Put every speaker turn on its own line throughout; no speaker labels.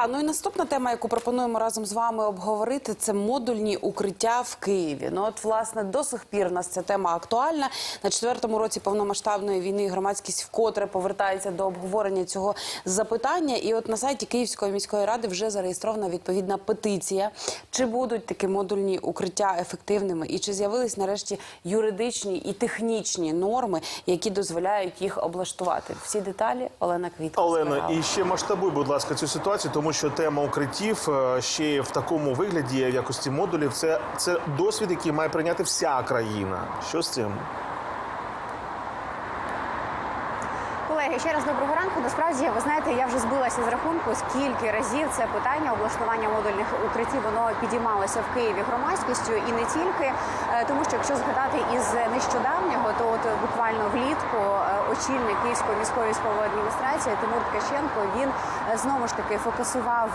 Та ну і наступна тема, яку пропонуємо разом з вами обговорити, це модульні укриття в Києві. Ну от власне до сих пір у нас ця тема актуальна. На четвертому році повномасштабної війни громадськість вкотре повертається до обговорення цього запитання. І от на сайті Київської міської ради вже зареєстрована відповідна петиція. Чи будуть такі модульні укриття ефективними, і чи з'явились нарешті юридичні і технічні норми, які дозволяють їх облаштувати? Всі деталі Олена Квітка.
Олена, і ще масштабуй, будь ласка, цю ситуацію, тому що тема укриттів е, ще в такому вигляді, в якості модулів, це, це досвід, який має прийняти вся країна. Що з цим?
Колеги, ще раз доброго ранку. Насправді, ви знаєте, я вже збилася з рахунку, скільки разів це питання облаштування модульних укриттів воно підіймалося в Києві громадськістю і не тільки. Е, Тому що якщо згадати із нещодавнього, то от буквально влітку е, очільник Київської міської військової адміністрації Тимур Ткаченко він е, знову ж таки фокусував,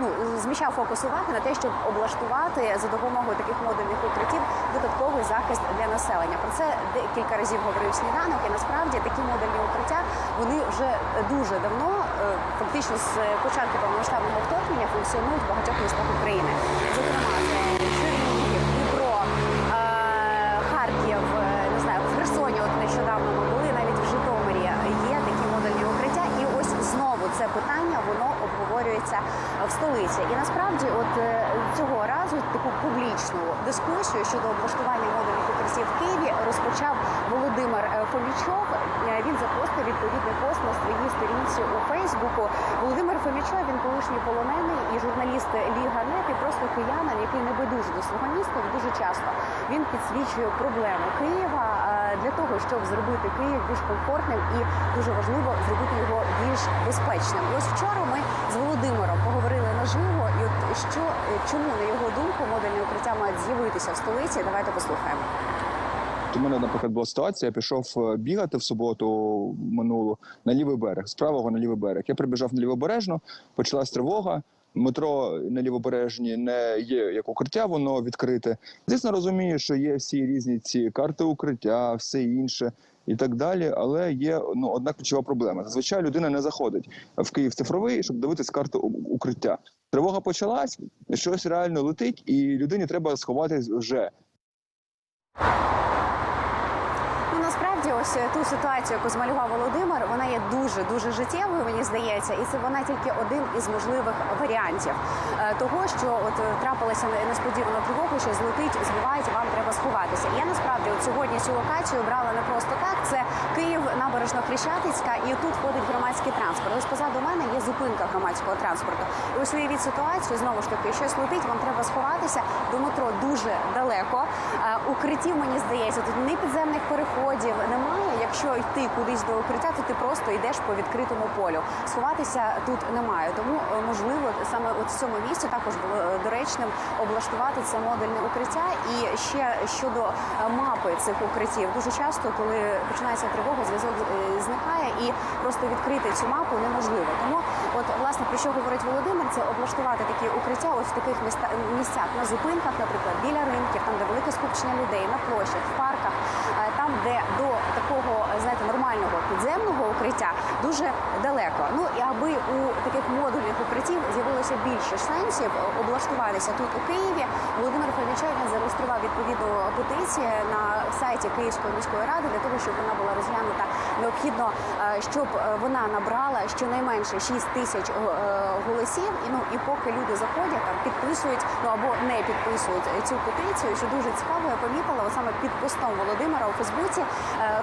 ну зміщав фокус уваги на те, щоб облаштувати за допомогою таких модульних укриттів додатковий захист для населення. Про це декілька разів говорив сніданок. І насправді такі модульні укриття вони вже дуже давно, е, фактично з початку повномасштабного вторгнення, функціонують в багатьох містах України. Зокрема, Чернігів, Дніпро, е, Харків, е, не знаю, в Херсоні. От нещодавно ми були, навіть в Житомирі є такі модульні укриття. І ось знову це питання воно обговорюється в столиці. І насправді, от е, цього разу таку публічну дискусію щодо облаштування модульних укриттів в Києві розпочав Володимир е, Фомічов. Е, Він запостив відповідний пост на своїй сторінці у Фейсбуку. Володимир Фомічов він колишній полонений і журналіст Ліга Нет, і просто киянин, який не байдужий до свого міста. Дуже часто він підсвічує проблему Києва е, для того, щоб зробити Київ більш комфортним і дуже важливо зробити його більш безпечним. І ось вчора ми з Володимиром поговорили наживо. І от що чому на його думку модульні укриття мають з'явитися в столиці? Давайте послухаємо.
У мене, наприклад, була ситуація, я пішов е, бігати в суботу минулу на лівий берег, з правого на лівий берег. Я прибіжав на лівобережну, почалась тривога. Метро на лівобережні не є як укриття, воно відкрите. Звісно, розумію, що є всі різні ці карти укриття, все інше і так далі. Але є ну одна ключова проблема. Зазвичай людина не заходить в Київ цифровий, щоб дивитися карту укриття. Тривога почалась, щось реально летить, і людині треба сховатись вже.
Ось е, ту ситуацію, яку змалював Володимир, вона є дуже дуже життєвою, мені здається, і це вона тільки один із можливих варіантів е, того, що от е, трапилася не- несподівана що злетить, збивають, вам треба сховатися. Я насправді от сьогодні цю локацію брала не просто так. Це Київ, набережно Хрещатицька, і тут ходить громадський транспорт. Ось позаду мене є зупинка громадського транспорту. І ось уявіть ситуацію знову ж таки, щось летить, вам треба сховатися. До метро дуже далеко. Укриттів, мені здається, тут ні підземних переходів немає. Якщо йти кудись до укриття, то ти просто йдеш по відкритому полю. Сховатися тут немає. Тому е, можливо саме от в цьому місці також було е, доречним облаштувати це модульне укриття. І ще щодо е, мапи цих укриттів, дуже часто, коли починається тривога, зв'язок зникає і просто відкрити цю мапу неможливо. Тому, от власне про що говорить Володимир, це облаштувати такі укриття ось в таких місцях на зупинках, наприклад, біля ринків, там де велике скупчення людей, на площах, в парках, е, там, де до такого знаєте нормального підземного укриття дуже далеко. Ну і аби у таких модульних укриттів з'явилося більше шансів облаштуватися тут у Києві. Володимир Фомічев він зареєстрував відповідну петицію на сайті Київської міської ради для того, щоб вона була розглянута. Необхідно, е, щоб вона набрала щонайменше 6 тисяч е, голосів. І ну і поки люди заходять, там підписують, ну або не підписують цю петицію, що дуже цікаво, я помітила, саме під постом Володимира у Фейсбуці е,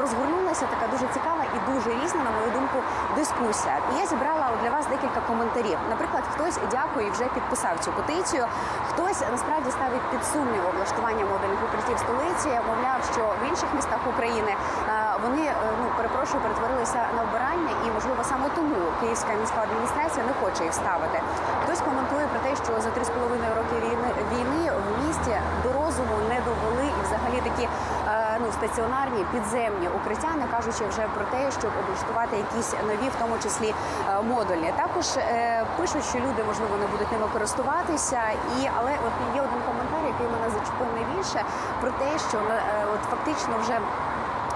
розгорнулася така дуже цікава і дуже різна, на мою думку, дискусія. І я зібрала для вас декілька коментарів. Наприклад, хтось дякую і вже підписав цю петицію. Хтось насправді ставить під сумнів облаштування модульних укриттів столиці. Мовляв, що в інших містах України е, вони е, ну перепрошую перетворилися на вбирання, і можливо саме тому Київська міська адміністрація не хоче їх ставити. Хтось коментує про те, що за 3,5 роки війни війни в місті до розуму не довели і взагалі такі е, ну стаціонарні підземні укриття, не кажучи вже про те, щоб облаштувати якісь нові, в тому числі е, модульні. Також пишуть, що люди можливо не будуть ними користуватися, і але от є один коментар, який мене зачепив найбільше про те, що от фактично вже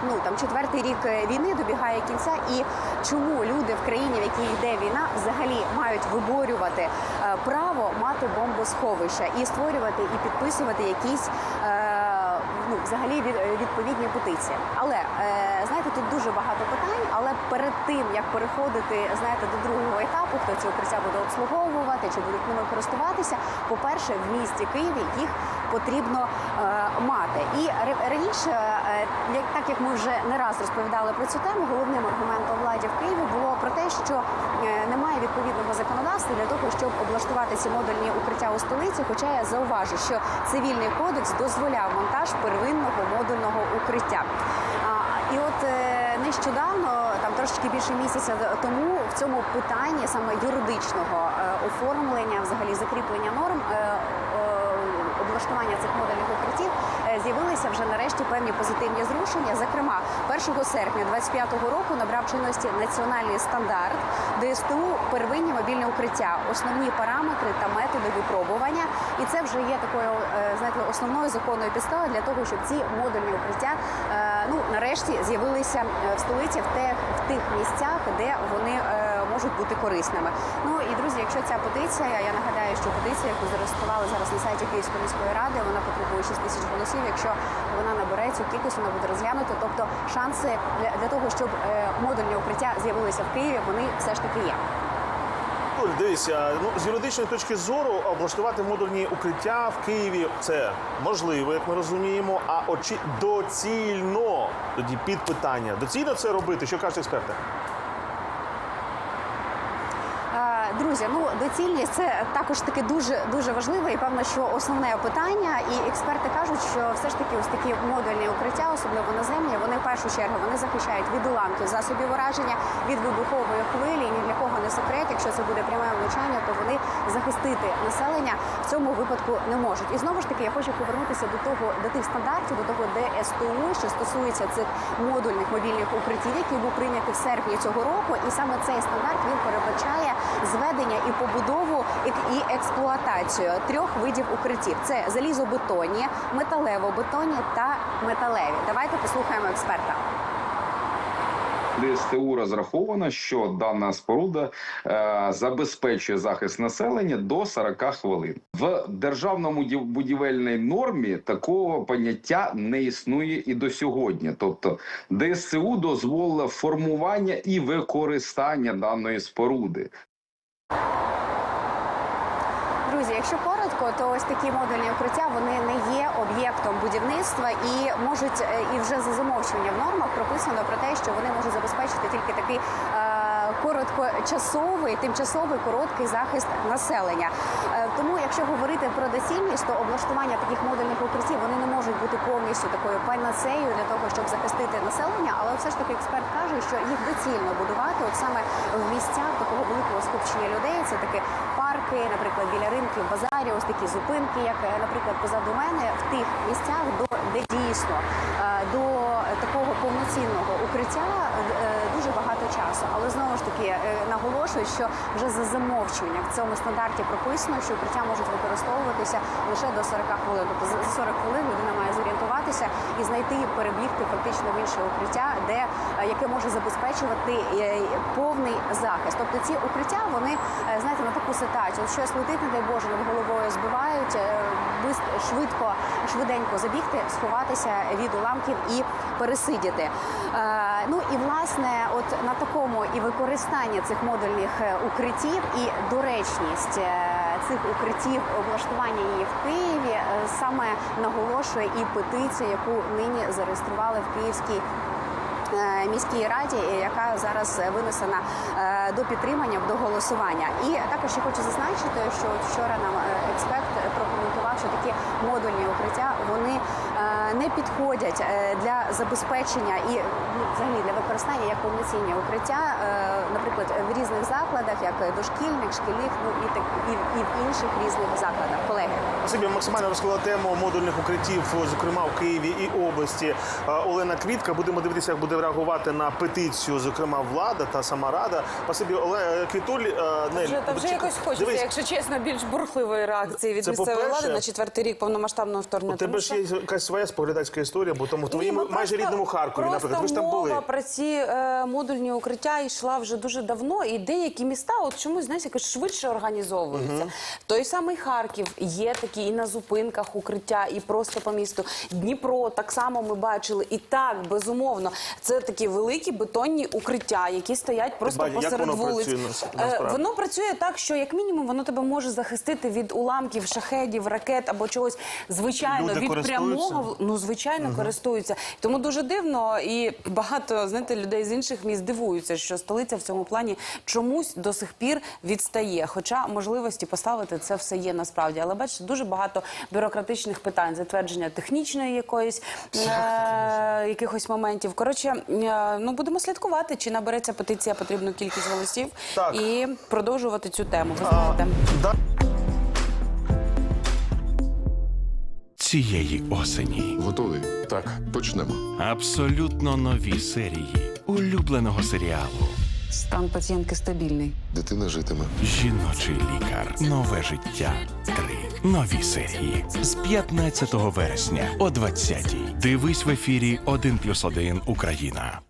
ну там четвертий рік е, війни добігає кінця, і чому люди в країні, в якій йде війна, взагалі мають виборювати е, право мати бомбосховища і створювати і підписувати якісь. Е, Ну, взагалі відповідні петиції. Але е, знаєте, тут дуже багато питань. Але перед тим як переходити, знаєте, до другого етапу, хто ці укриття буде обслуговувати, чи будуть ними користуватися, по-перше, в місті Києві їх потрібно е, мати. І ра- раніше, так як ми вже не раз розповідали про цю тему, головним аргументом владі в Києві було про те, що е, немає відповідного законодавства для того, щоб облаштувати ці модульні укриття у столиці. Хоча я зауважу, що цивільний кодекс дозволяв монтаж первинного модульного укриття. І от е, нещодавно, там трошечки більше місяця тому, в цьому питанні саме юридичного е, оформлення, взагалі закріплення норм. Облаштування цих модульних укриттів е, з'явилися вже нарешті певні позитивні зрушення. Зокрема, 1 серпня 25-го року набрав чинності національний стандарт ДСТУ первинні мобільні укриття, основні параметри та методи випробування. І це вже є такою, е, знаєте, основною законною підставою для того, щоб ці модульні укриття е, ну нарешті з'явилися в столиці в тих місцях, де вони можуть бути корисними. Ну і друзі, якщо ця петиція, я нагадаю, що петиція, яку зареєстрували зараз на сайті Київської міської ради, вона потребує 6 тисяч голосів. Якщо вона набере цю кількість, вона буде розглянута. Тобто шанси для, того, щоб е, модульні укриття з'явилися в Києві, вони все ж таки є.
Оль, дивися, ну з юридичної точки зору облаштувати модульні укриття в Києві це можливо, як ми розуміємо. А очі доцільно тоді під питання. Доцільно це робити? Що кажуть експерти?
Друзі, ну доцільність це також таки дуже дуже важливе і певно, що основне питання. І експерти кажуть, що все ж таки ось такі модульні укриття, особливо наземні, вони в першу чергу вони захищають від уламків засобів ураження, від вибухової хвилі. І ні для кого не секрет. Якщо це буде пряме влучання, то вони захистити населення в цьому випадку не можуть. І знову ж таки, я хочу повернутися до того до тих стандартів, до того ДСТУ, що стосується цих модульних мобільних укриттів, який був прийнятий в серпні цього року. І саме цей стандарт він передбачає зведення і побудову і- експлуатацію трьох видів укриттів: це залізобетонні, металево-бетонні та металеві. Давайте послухаємо експерта.
ДСТУ розраховано, що дана споруда е, забезпечує захист населення до 40 хвилин. В державному будівельній нормі такого поняття не існує і до сьогодні. Тобто ДСТУ дозволило формування і використання даної споруди.
Друзі, якщо коротко, то ось такі модульні укриття вони не є об'єктом будівництва і можуть е, і вже за замовчування в нормах прописано про те, що вони можуть забезпечити тільки такий е, короткочасовий, тимчасовий короткий захист населення. Е, тому, якщо говорити про доцільність, то облаштування таких модульних укриттів вони не можуть бути повністю такою панацеєю для того, щоб захистити населення, але все ж таки експерт каже, що їх доцільно будувати от саме в місцях такого великого скупчення людей. Це такі парки, наприклад, біля ринків, базарів, ось такі зупинки, як, е, наприклад, позаду мене, в тих місцях, до де дійсно е, до такого повноцінного укриття часу. Але знову ж таки е, наголошую, що вже за замовчування в цьому стандарті прописано, що укриття можуть використовуватися лише до 40 хвилин. Тобто за за 40 хвилин людина має зорієнтуватися і знайти перебігти фактично в інше укриття, де е, яке може забезпечувати е, повний захист. Тобто ці укриття вони знаєте на таку ситуацію, щось летить, не дай Боже, над головою збивають швидко, швиденько забігти, сховатися від уламків і пересидіти. Ну і власне, от на такому і використання цих модульних е, укриттів, і доречність е, цих укриттів, облаштування її в Києві е, саме наголошує і петиція, яку нині зареєстрували в Київській міській раді, яка зараз винесена до підтримання до голосування. І також я хочу зазначити, що вчора нам експерт прокоментував, що такі модульні укриття вони не підходять для забезпечення і ну, використання. як повноцінні укриття, е, наприклад, в різних закладах, як дошкільних, шкільних, ну і так і, і в інших різних закладах. Колеги.
Спасибі, максимально розкрила тему модульних укриттів, зокрема в Києві і області. Е, Олена Квітка. Будемо дивитися, як буде реагувати на петицію, зокрема влада та сама рада. Спасибі, Оле Квітуль. е, Нель,
Вже, та вже
чекай,
якось хочеться,
дивись,
якщо чесно, більш бурхливої реакції від
Це
місцевої
по-перше,
влади на четвертий рік повномасштабного вторгнення.
У тебе
Тому
ж є якась своя споглядацька історія, бо тому в твоєму
Ні,
майже
просто-
рідному Харкові, наприклад, ви ж там були.
мова про ці е, модульні укриття йшла вже дуже давно, і деякі міста от чомусь знаєш, якось швидше організовуються. Той самий Харків є такі і на зупинках укриття, і просто по місту. Дніпро так само ми бачили. І так, безумовно, це такі великі бетонні укриття, які стоять просто
як
посеред
воно
вулиць.
працює
Е? Воно працює так, що як мінімум воно тебе може захистити від уламків, шахедів, ракет або чогось звичайно
Люди
від прямого ну звичайно користуються. Тому дуже дивно, і багато знаєте людей з інших міст дивуються, що столиця в цьому плані чомусь до сих пір відстає. Хоча можливості поставити це все є насправді. Але бачите, дуже багато бюрократичних питань, затвердження технічної якоїсь е- якихось моментів. Коротше, е- ну будемо слідкувати, чи набереться петиція потрібну кількість голосів
Так.
і продовжувати цю тему. Ви
А,
знаєте.
да.
Цієї осені.
Готовий? Так, почнемо.
Абсолютно нові серії улюбленого серіалу
Стан пацієнтки стабільний.
Дитина житиме.
Жіночий лікар. Нове життя. Три нові серії з 15 вересня о 20-й. Дивись в ефірі 1+,1 Україна.